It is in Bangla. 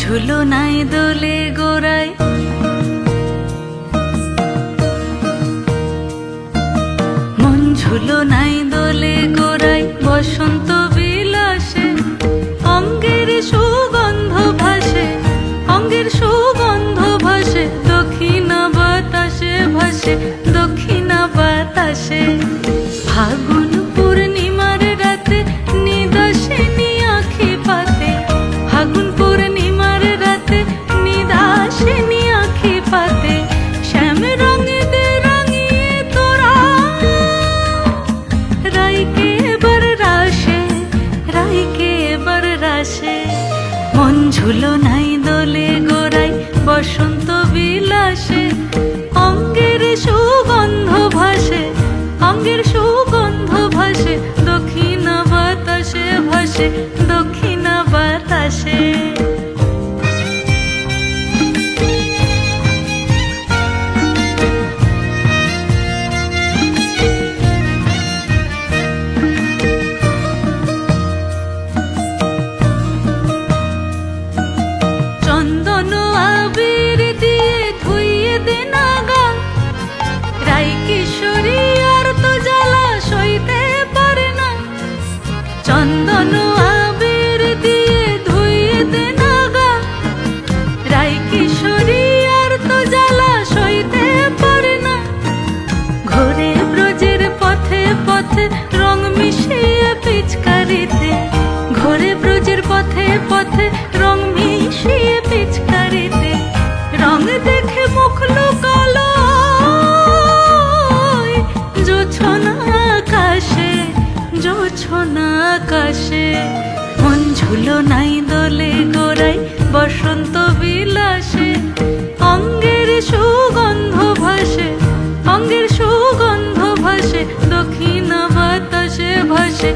ঝুলো নাই দোলে গোড়ায়। মন ঝুলো নাই দোলে বসন্ত নাই দোলে গোড়াই বসন্ত বিলাসে অঙ্গের সুগন্ধ ভাসে অঙ্গের সুগন্ধ ভাসে দক্ষিণ বাতাসে ভাসে। সাথে রং মিশিয়ে পিচকারিতে, রং দেখে মুখ লুকালো। জোছনা আকাশে জোছনা আকাশে। মন ঝুলো নাই দলে গোড়াই বসন্ত বিলাসে। অঙ্গের সুগন্ধ ভাসে, অঙ্গের সুগন্ধ ভাসে, দক্ষিণা বাতাসে ভাসে